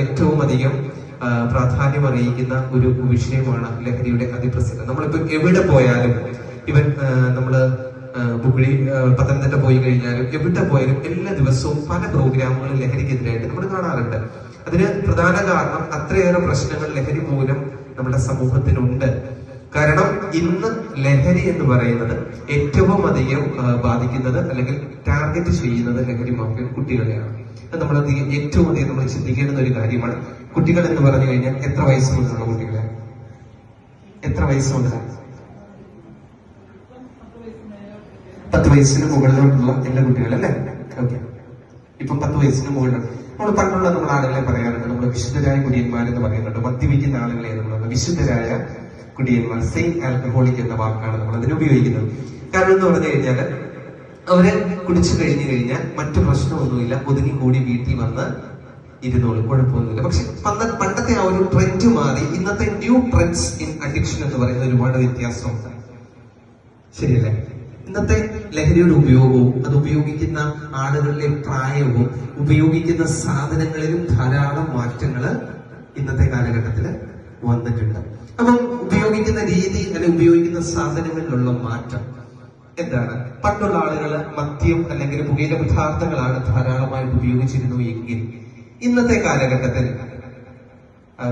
ഏറ്റവും അധികം പ്രാധാന്യം അറിയിക്കുന്ന ഒരു വിഷയമാണ് ലഹരിയുടെ അതിപ്രസരം നമ്മളിപ്പോ എവിടെ പോയാലും ഇവൻ നമ്മൾ ആ, പത്തനംതിട്ട പോയി കഴിഞ്ഞാലും എവിടെ പോയാലും എല്ലാ ദിവസവും പല പ്രോഗ്രാമുകളും ലഹരിക്കെതിരായിട്ട് നമ്മൾ കാണാറുണ്ട്. അതിന് പ്രധാന കാരണം അത്രയേറെ പ്രശ്നങ്ങൾ ലഹരി മൂലം നമ്മുടെ സമൂഹത്തിനുണ്ട്. കാരണം ഇന്ന് ലഹരി എന്ന് പറയുന്നത് ഏറ്റവും അധികം ബാധിക്കുന്നത് അല്ലെങ്കിൽ ടാർഗറ്റ് ചെയ്യുന്നത് ലഹരി മാഫിയ കുട്ടികളെയാണ്. നമ്മൾ ഏറ്റവും അധികം നമ്മൾ ചിന്തിക്കേണ്ടുന്ന ഒരു കാര്യമാണ്. കുട്ടികൾ എന്ന് പറഞ്ഞു കഴിഞ്ഞാൽ എത്ര വയസ്സ് മുതലുള്ള കുട്ടികളെ? എത്ര വയസ്സ് മുതലാണ് പത്ത് വയസ്സിന് മുകളിലോട്ടുള്ള എല്ലാ കുട്ടികളല്ലേ ഓക്കെ. ഇപ്പം പത്ത് വയസ്സിന് മുകളിലാണ് നമ്മൾ പണ്ടുള്ള നമ്മൾ ആളുകളെ പറയാറുണ്ട് നമ്മൾ വിശുദ്ധരായ കുടിയന്മാരെന്ന് പറയുന്നുണ്ട്. മദ്യപിക്കുന്ന ആളുകളെ നമ്മൾ വിശുദ്ധരായ കുടിയന്മാർ സെയിം ആൽക്കഹോളിക് എന്ന വാക്കാണ് നമ്മൾ അതിന് ഉപയോഗിക്കുന്നത്. കാരണം എന്ന് പറഞ്ഞു കഴിഞ്ഞാൽ അവർ കുടിച്ചു കഴിഞ്ഞു കഴിഞ്ഞാൽ മറ്റു പ്രശ്നമൊന്നുമില്ല ഒതുങ്ങി കൂടി വീട്ടിൽ വന്ന് ഇരുന്നോളും കുഴപ്പമൊന്നുമില്ല. പക്ഷെ പണ്ട- പണ്ടത്തെ ആ ഒരു ട്രെൻഡ് മാറി ഇന്നത്തെ ന്യൂ ട്രെൻഡ്സ് ഇൻ അഡിക്ഷൻ എന്ന് പറയുന്ന ഒരുപാട് വ്യത്യാസമുണ്ട്. ശരിയല്ലേ? ഇന്നത്തെ ലഹരിയുടെ ഉപയോഗവും അത് ഉപയോഗിക്കുന്ന ആളുകളിലെ പ്രായവും ഉപയോഗിക്കുന്ന സാധനങ്ങളിലും ധാരാളം മാറ്റങ്ങൾ ഇന്നത്തെ കാലഘട്ടത്തിൽ വന്നിട്ടുണ്ട്. അപ്പം ഉപയോഗിക്കുന്ന രീതി അല്ലെങ്കിൽ ഉപയോഗിക്കുന്ന സാധനങ്ങളിലുള്ള മാറ്റം എന്താണ്? പണ്ടുള്ള ആളുകൾ മദ്യം അല്ലെങ്കിൽ പുകയില പദാർത്ഥങ്ങളാണ് ധാരാളമായിട്ട് ഉപയോഗിച്ചിരുന്നു എങ്കിൽ ഇന്നത്തെ കാലഘട്ടത്തിൽ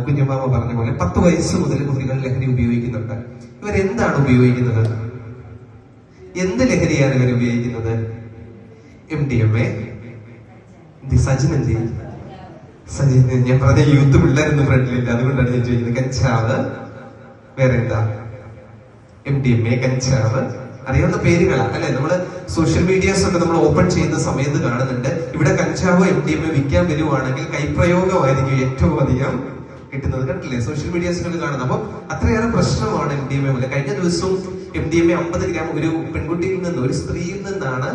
കുഞ്ഞുമാമ പറഞ്ഞ പോലെ പത്ത് വയസ്സ് മുതൽ കുട്ടികൾ ലഹരി ഉപയോഗിക്കുന്നുണ്ട്. ഇവരെന്താണ് ഉപയോഗിക്കുന്നത്? എന്ത് ലഹരിയാണ് ഇവർ ഉപയോഗിക്കുന്നത്? എം ഡി എം എ എന്ത് സജിൻ ഞാൻ പറഞ്ഞ യൂത്ത് പിള്ളേരൊന്നും ഫ്രണ്ടിലില്ല അതുകൊണ്ടാണ് ഞാൻ ചോദിക്കുന്നത്. കഞ്ചാവ്? വേറെ എന്താ? എം ഡി എം എ കഞ്ചാവ്? അറിയാവുന്ന പേരുകളാണ് അല്ലെ? നമ്മൾ സോഷ്യൽ മീഡിയാസ് ഒക്കെ നമ്മൾ ഓപ്പൺ ചെയ്യുന്ന സമയത്ത് കാണുന്നുണ്ട്. ഇവിടെ കഞ്ചാവോ എം ഡി എം എ വിൽക്കാൻ വരുവാണെങ്കിൽ കൈപ്രയോഗമായിരിക്കും ഏറ്റവും അധികം കിട്ടുന്നത്. കണ്ടില്ലേ സോഷ്യൽ മീഡിയാസിലൊക്കെ കാണുന്നത്. അപ്പൊ അത്രയേറെ പ്രശ്നമാണ് എം ഡി എം എ കഴിഞ്ഞ ദിവസവും എം ഡി എം എ അമ്പത് ഗ്രാം ഒരു പെൺകുട്ടിയിൽ നിന്ന് ഒരു സ്ത്രീയിൽ നിന്നാണ്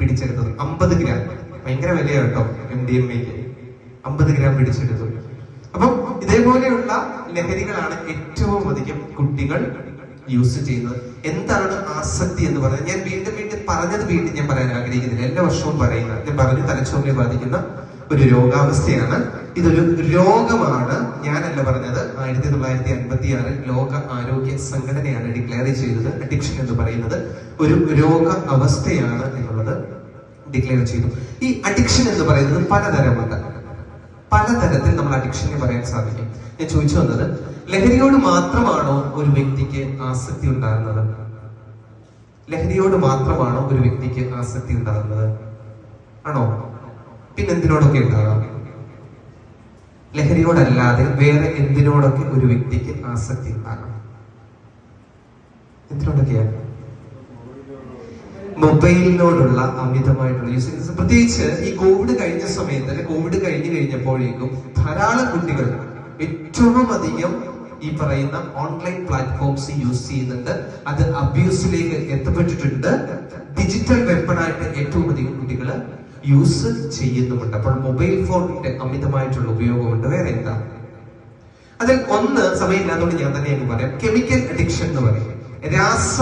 പിടിച്ചെടുത്തത്. അമ്പത് ഗ്രാം ഭയങ്കര വിലയാണ് കേട്ടോ എം ഡി എം എക്ക് അമ്പത് ഗ്രാം പിടിച്ചെടുത്തു അപ്പം ഇതേപോലെയുള്ള ലഹരികളാണ് ഏറ്റവും അധികം കുട്ടികൾ യൂസ് ചെയ്യുന്നത്. എന്താണ് ആസക്തി എന്ന് പറയുന്നത് ഞാൻ വീണ്ടും വീണ്ടും പറഞ്ഞത് വീണ്ടും ഞാൻ പറയാൻ ആഗ്രഹിക്കുന്നില്ല. എല്ലാ വർഷവും പറയുന്ന ഞാൻ പറഞ്ഞു തലച്ചോറിനെ ബാധിക്കുന്ന ഒരു രോഗാവസ്ഥയാണ്. ഇതൊരു രോഗമാണ്. ഞാനല്ല പറഞ്ഞത്. ആയിരത്തി തൊള്ളായിരത്തി അൻപത്തി ആറിൽ ലോക ആരോഗ്യ സംഘടനയാണ് ഡിക്ലെയർ ചെയ്തത് അഡിക്ഷൻ എന്ന് പറയുന്നത്. ഒരു രോഗ അവസ്ഥയാണ് എന്നുള്ളത് ഡിക്ലെയർ ചെയ്തു. ഈ അഡിക്ഷൻ എന്ന് പറയുന്നത് പലതരമുണ്ട്. പലതരത്തിൽ നമ്മൾ അഡിക്ഷനെ പറയാൻ സാധിക്കും. ഞാൻ ചോദിച്ചു വന്നത് ലഹരിയോട് മാത്രമാണോ ഒരു വ്യക്തിക്ക് ആസക്തി ഉണ്ടാകുന്നത്? ലഹരിയോട് മാത്രമാണോ ഒരു വ്യക്തിക്ക് ആസക്തി ഉണ്ടാകുന്നത്? ആണോ? പിന്നെ എന്തിനോടൊക്കെ ഉണ്ടാകാം? ലഹരിയോടല്ലാതെ വേറെ എന്തിനോടൊക്കെ ഒരു വ്യക്തിക്ക് ആസക്തി ഉണ്ടാകാം? എന്തിനോടൊക്കെയാണ്? മൊബൈലിനോടുള്ള അമിതമായിട്ടുള്ള യൂസ് പ്രത്യേകിച്ച് ഈ കോവിഡ് കഴിഞ്ഞ സമയത്ത് അല്ലെ കോവിഡ് കഴിഞ്ഞു കഴിഞ്ഞപ്പോഴേക്കും ധാരാളം കുട്ടികൾ ഏറ്റവും അധികം ഈ പറയുന്ന ഓൺലൈൻ പ്ലാറ്റ്ഫോംസ് യൂസ് ചെയ്യുന്നുണ്ട്. അത് അബ്യൂസിലേക്ക് എത്തപ്പെട്ടിട്ടുണ്ട്. ഡിജിറ്റൽ വെപ്പണായിട്ട് ഏറ്റവും അധികം കുട്ടികൾ യൂസ് ചെയ്യുന്നുമുണ്ട്. അപ്പോൾ മൊബൈൽ ഫോണിന്റെ അമിതമായിട്ടുള്ള ഉപയോഗമുണ്ട്. വേറെ എന്താ? അതിൽ ഒന്ന് സമയമില്ലാത്തതുകൊണ്ട് ഞാൻ തന്നെ പറയാം. കെമിക്കൽ അഡിക്ഷൻ എന്ന് പറയും. രാസ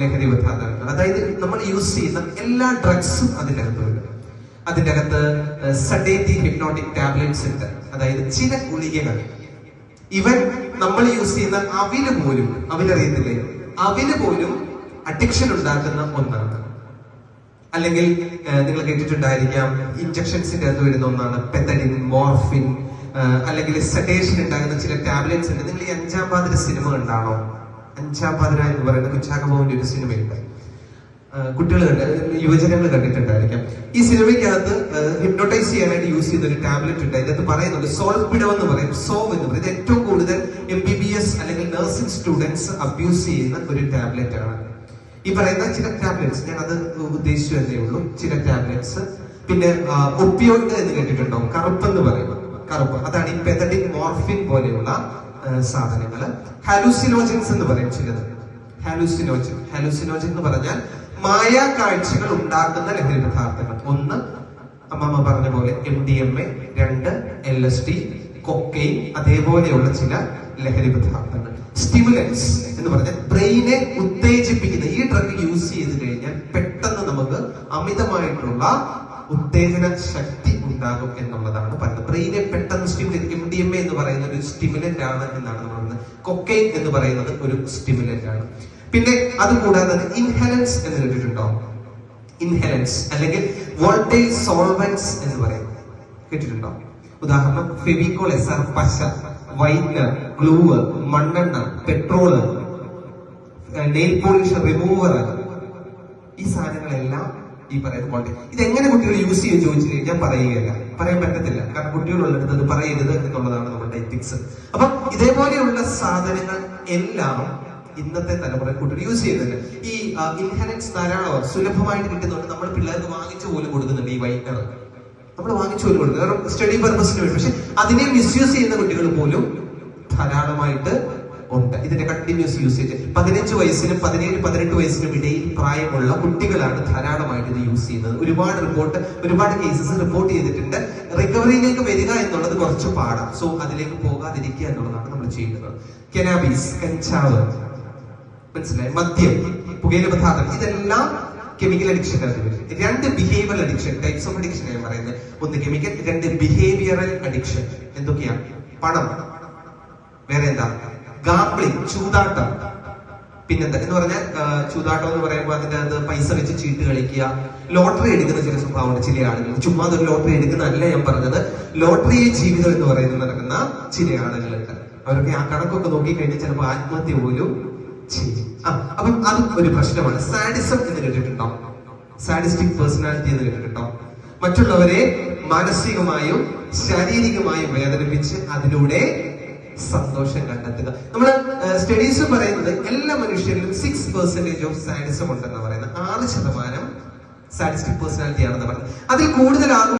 ലഹരി പദാർത്ഥങ്ങൾ അതായത് നമ്മൾ യൂസ് ചെയ്യുന്ന എല്ലാ ഡ്രഗ്സും അതിനകത്ത് വരും അതിന്റെ അകത്ത് സഡേറ്റി ഹിപ്നോട്ടിക് ടാബ്ലറ്റ്സ് ഉണ്ട്. അതായത് ചില ഗുളികകൾ. ഇവൻ നമ്മൾ യൂസ് ചെയ്യുന്ന അവിൽ പോലും അവിലറിയത്തില്ലേ അവിൽ പോലും അഡിക്ഷൻ ഉണ്ടാക്കുന്ന ഒന്നാണ്. അല്ലെങ്കിൽ നിങ്ങൾ കേട്ടിട്ടുണ്ടായിരിക്കാം ഇഞ്ചക്ഷൻസിന്റെ അകത്ത് വരുന്ന ഒന്നാണ് പെത്തഡിൻ മോർഫിൻ അല്ലെങ്കിൽ സെഡേഷൻ ഉണ്ടാകുന്ന ചില ടാബ്ലറ്റ്സ് ഉണ്ട്. നിങ്ങൾ ഈ അഞ്ചാം പാതിര സിനിമ കണ്ടാണോ? അഞ്ചാം പാതിര എന്ന് പറയുന്ന കുച്ചാക്കബോവിന്റെ ഒരു സിനിമയുണ്ട്. കുട്ടികൾ കണ്ട് യുവജനങ്ങൾ കണ്ടിട്ടുണ്ടായിരിക്കാം. ഈ സിനിമയ്ക്കകത്ത് ഹിപ്നോട്ടൈസ് ചെയ്യാനായിട്ട് യൂസ് ചെയ്യുന്ന ഒരു ടാബ്ലറ്റ് ഉണ്ട്. അതിനകത്ത് പറയുന്നുണ്ട് സോൾപിഡോ എന്ന് പറയും. സോവ് എന്ന് പറയും. ഇത് ഏറ്റവും കൂടുതൽ എം ബി ബി എസ് അല്ലെങ്കിൽ നഴ്സിംഗ് സ്റ്റുഡൻസ് അബ്യൂസ് ചെയ്യുന്ന ഒരു ടാബ്ലറ്റ് ആണ്. ഈ പറയുന്ന ചില ടാബ്ലറ്റ്സ് ഞാൻ അത് ഉദ്ദേശിച്ചു ഉള്ളൂ. ചില ടാബ്ലറ്റ്സ് പിന്നെ ഒപ്പിയോയിഡ് എന്ന് കേട്ടിട്ടുണ്ടോ കറുപ്പ് എന്ന് പറയും കറുപ്പ്. അതാണ് ഈ പെതഡിക് മോർഫിൻ പോലെയുള്ള സാധനങ്ങൾ ഹാലൂസിനോജൻസ് എന്ന് പറയും ചിലത്. ഹാലൂസിനോജൻ ഹാലൂസിനോജൻ എന്ന് പറഞ്ഞാൽ മായ കാഴ്ചകൾ ഉണ്ടാക്കുന്ന ലഹരി പദാർത്ഥങ്ങൾ. ഒന്ന് അമ്മമ്മ പറഞ്ഞ പോലെ എം ഡി എം എ രണ്ട് എൽ എസ് ടി കൊക്കൈൻ അതേപോലെയുള്ള ചില ലഹരി പദാർത്ഥങ്ങൾ. സ്റ്റിമുലൻസ് എന്ന് പറഞ്ഞാൽ ബ്രെയിനെ ഉത്തേജിപ്പിക്കുന്ന ഈ ഡ്രഗ് യൂസ് ചെയ്ത് കഴിഞ്ഞാൽ പെട്ടെന്ന് നമുക്ക് അമിതമായിട്ടുള്ള ഉത്തേജന ശക്തി ഉണ്ടാകും എന്നുള്ളതാണ് പറയുന്നത് ബ്രെയിനെ പെട്ടെന്ന് സ്റ്റിമുലേറ്റ് ഡി പറയുന്ന ഒരു സ്റ്റിമുലന്റ് ആണ് എന്നാണ് പറയുന്നത്. കൊക്കൈൻ എന്ന് പറയുന്നത് ഒരു സ്റ്റിമുലന്റ് ആണ്. പിന്നെ അതുകൂടാതെ തന്നെ ഇൻഹലൻസ് എന്ന് കേട്ടിട്ടുണ്ടോ? ഇൻഹലൻസ് അല്ലെങ്കിൽ വോൾട്ടേജ് സോൾവൻസ് എന്ന് പറയുന്നത് കേട്ടിട്ടുണ്ടോ? ഉദാഹരണം ഫെവിക്കോൾ എസ് ആർ പശ വൈറ്റ്നർ ഗ്ലൂവ് മണ്ണെണ്ണ പെട്രോൾ നെയിൽ പോളിഷ് റിമൂവർ ഈ സാധനങ്ങളെല്ലാം ഈ പറയുന്ന വോൾട്ടേജ് ഇതെങ്ങനെ കുട്ടികൾ യൂസ് ചെയ്യും ചോദിച്ചു കഴിഞ്ഞാൽ പറയുകയല്ല. പറയാൻ പറ്റത്തില്ല. കാരണം കുട്ടികളുള്ളിടത്ത് അത് പറയരുത് എന്നുള്ളതാണ് നമ്മുടെ എത്തിക്സ് അപ്പൊ ഇതേപോലെയുള്ള സാധനങ്ങൾ എല്ലാം ഇന്നത്തെ തലമുറ കുട്ടികൾ യൂസ് ചെയ്യുന്നുണ്ട്. ഈ ഇൻഹെറൻസ് ധാരാളം സുലഭമായിട്ട് കിട്ടുന്നുണ്ട്. നമ്മൾ പിള്ളേർക്ക് വാങ്ങിച്ചു പോലും കൊടുക്കുന്നുണ്ട് ഈ വൈറ്റർ. നമ്മൾ വാങ്ങിച്ചു പോലും കൊടുക്കുന്നത് സ്റ്റഡി പർപ്പസിന് വേണ്ടി. പക്ഷെ അതിനെ മിസ്യൂസ് ചെയ്യുന്ന കുട്ടികൾ പോലും ധാരാളമായിട്ട് ഉണ്ട്. ഇതിന്റെ കണ്ടിന്യൂസ് യൂസേജ് പതിനഞ്ച് വയസ്സിനും പതിനേഴ് പതിനെട്ട് വയസ്സിനും ഇടയിൽ പ്രായമുള്ള കുട്ടികളാണ് ധാരാളമായിട്ട് ഇത് യൂസ് ചെയ്യുന്നത്. ഒരുപാട് റിപ്പോർട്ട് ഒരുപാട് കേസസ് റിപ്പോർട്ട് ചെയ്തിട്ടുണ്ട്. റിക്കവറിയിലേക്ക് വരിക എന്നുള്ളത് കുറച്ച് പാടാം. സോ അതിലേക്ക് പോകാതിരിക്കുക എന്നുള്ളതാണ് നമ്മൾ ചെയ്യുന്നത്. കെനാബീസ് കഞ്ചാവ് മനസ്സിലായി? മദ്യം പുകയില പദാർത്ഥം ഇതെല്ലാം കെമിക്കൽ അഡിക്ഷൻ രണ്ട് behaviour addiction types of addiction ഞാൻ പറയുന്നത്. ഒന്ന് കെമിക്കൽ രണ്ട് ബിഹേവിയറൽ അഡിക്ഷൻ എന്തൊക്കെയാണ് പണം. വേറെ എന്താ ഗാംബ്ലിംഗ് ചൂതാട്ടം. പിന്നെന്താ? എന്ന് പറഞ്ഞാൽ ചൂതാട്ടം എന്ന് പറയുമ്പോൾ അതിന്റെ അത് പൈസ വെച്ച് ചീട്ട് കളിക്കുക. ലോട്ടറി എടുക്കുന്ന ചില സ്വഭാവമുണ്ട് ചില ആളുകൾ ചുമ്മാ ഒരു ലോട്ടറി എടുക്കുന്നതല്ല ഞാൻ പറഞ്ഞത്. ലോട്ടറി ജീവിതം എന്ന് പറയുന്നത് നടക്കുന്ന ചില ആളുകളുണ്ട് അവരൊക്കെ ആ കണക്കൊക്കെ നോക്കിക്കഴിഞ്ഞാൽ ചിലപ്പോൾ ആത്മഹത്യ പോലും ആ അപ്പം അത് ഒരു പ്രശ്നമാണ്. സാഡിസം എന്ന് കേട്ടിട്ടുണ്ടോ? സാഡിസ്റ്റിക് പേഴ്സണാലിറ്റി എന്ന് കേട്ടിട്ടുണ്ടോ? മറ്റുള്ളവരെ മാനസികമായും ശാരീരികമായും വേദനിപ്പിച്ച് അതിലൂടെ സന്തോഷം കണ്ടെത്തുക. നമ്മൾ സ്റ്റഡീസ് പറയുന്നത് എല്ലാ മനുഷ്യരിലും സിക്സ് പെർസെന്റേജ് ഓഫ് സാഡിസം ഉണ്ടെന്ന് പറയുന്നത്. ആറ് ശതമാനം സാഡിസ്റ്റിക് പേഴ്സണാലിറ്റി ആണെന്ന് പറയുന്നത്. അതിൽ കൂടുതൽ ആകും